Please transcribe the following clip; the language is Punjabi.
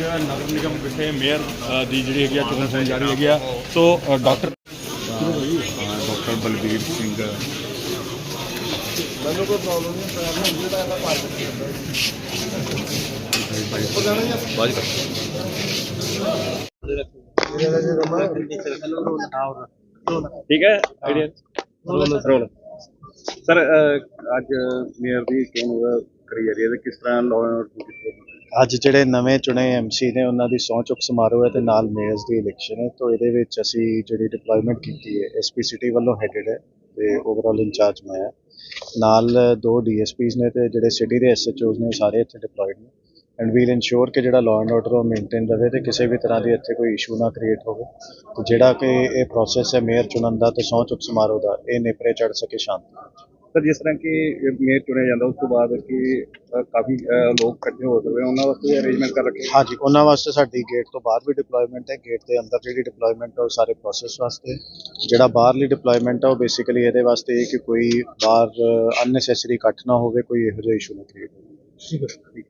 ਅੱਜ ਨਗਰ ਨਿਗਮ ਵਿਖੇ ਮੇਅਰ ਅ, ਦੀ ਜਿਹੜੀ ਹੈਗੀ ਆ ਚੋਣ ਹੋਣ ਜਾ ਰਹੀ ਹੈਗੀ ਆ। ਸੋ ਅ, ਡਾਕਟਰ ਡਾਕਟਰ ਬਲਬੀਰ ਸਿੰਘ। ਮੈਨੂੰ ਕੋਈ ਪ੍ਰੋਬਲਮ ਨਹੀਂ ਪ੍ਰੋਬਲਮ ਜਿਹੜਾ ਇਹਦਾ ਪਾਸ ਬਾਜ ਕਰ ਠੀਕ ਹੈ? ਆਈਡੀਆ ਰੋਲ ਸਰ ਅੱਜ ਮੇਅਰ ਦੀ ਚੋਣ ਕਰੀ ਜਾ ਰਹੀ ਹੈ ਕਿਸ ਤਰ੍ਹਾਂ ਲਾਅ ਐਂਡ ਆਰਡਰ ਅੱਜ ਜਿਹੜੇ ਨਵੇਂ ਚੁਣੇ ਐਮਸੀ ਨੇ, ਉਹਨਾਂ ਦੀ ਸਹੁੰ ਚੁੱਕ ਸਮਾਰੋਹ ਹੈ ਤੇ ਨਾਲ ਮੇਅਰਸ ਦੀ ਇਲੈਕਸ਼ਨ ਹੈ। ਤੋਂ ਇਹਦੇ ਵਿੱਚ ਅਸੀਂ ਜਿਹੜੀ ਡਿਪਲੋਇਮੈਂਟ ਕੀਤੀ ਹੈ ਐਸਪੀ ਸਿਟੀ ਵੱਲੋਂ ਹੈਡਡ ਹੈ ਤੇ ਓਵਰਆਲ ਇੰਚਾਰਜ ਮੈਂ ਹਾਂ। ਨਾਲ ਦੋ ਡੀਐਸਪੀਸ ਨੇ ਤੇ ਜਿਹੜੇ ਸਿਟੀ ਦੇ ਐਸਐਚਓਸ ਨੇ, ਉਹ ਸਾਰੇ ਇੱਥੇ ਡਿਪਲੋਇਡ ਨੇ। ਐਂਡ ਵੀਲ ਇਨਸ਼ੋਰ ਕਿ ਜਿਹੜਾ ਲਾਅ ਐਂਡ ਆਰਡਰ ਉਹ ਮੇਨਟੇਨ ਰਵੇ ਤੇ ਕਿਸੇ ਵੀ ਤਰ੍ਹਾਂ ਦੀ ਇੱਥੇ ਕੋਈ ਇਸ਼ੂ ਨਾ ਕ੍ਰੀਏਟ ਹੋਵੇ। ਤੇ ਜਿਹੜਾ ਕਿ ਇਹ ਪ੍ਰੋਸੈਸ ਹੈ ਮੇਅਰ ਚੁਣਨ ਦਾ ਤੇ ਸਹੁੰ ਚੁੱਕ ਸਮਾਰੋਹ ਦਾ, ਇਹ ਨੇਪਰੇ ਚੜ ਸਕੇ ਸ਼ਾਂਤੀ ਸਰ ਜਿਸ ਤਰ੍ਹਾਂ ਕਿ ਮੇਅਰ ਚੁਣਿਆ ਜਾਂਦਾ ਉਸ ਤੋਂ ਬਾਅਦ ਕਿ ਅ, ਕਾਫੀ ਅ, ਲੋਕ ਇਕੱਠੇ ਹੋ ਸਕਦੇ ਉਹਨਾਂ ਵਾਸਤੇ ਅਰੇਂਜਮੈਂਟ ਕਰ ਰੱਖੇ। ਹਾਂਜੀ ਉਹਨਾਂ ਵਾਸਤੇ ਸਾਡੀ ਗੇਟ ਤੋਂ ਬਾਹਰ ਵੀ ਡਿਪਲੋਇਮੈਂਟ ਹੈ। ਗੇਟ ਦੇ ਅੰਦਰ ਜਿਹੜੀ ਡਿਪਲੋਇਮੈਂਟ ਹੈ ਉਹ ਸਾਰੇ ਪ੍ਰੋਸੈਸ ਵਾਸਤੇ। ਜਿਹੜਾ ਬਾਹਰਲੀ ਡਿਪਲੋਇਮੈਂਟ ਹੈ ਉਹ ਬੇਸਿਕਲੀ ਇਹਦੇ ਵਾਸਤੇ ਇਹ ਕਿ ਕੋਈ ਬਾਹਰ ਅਨਨੈਸੈਸਰੀ ਇਕੱਠ ਨਾ ਹੋਵੇ ਕੋਈ ਇਹੋ ਜਿਹਾ ਇਸ਼ੂ ਨਾ ਕ੍ਰੀਏਟ ਹੋਵੇ।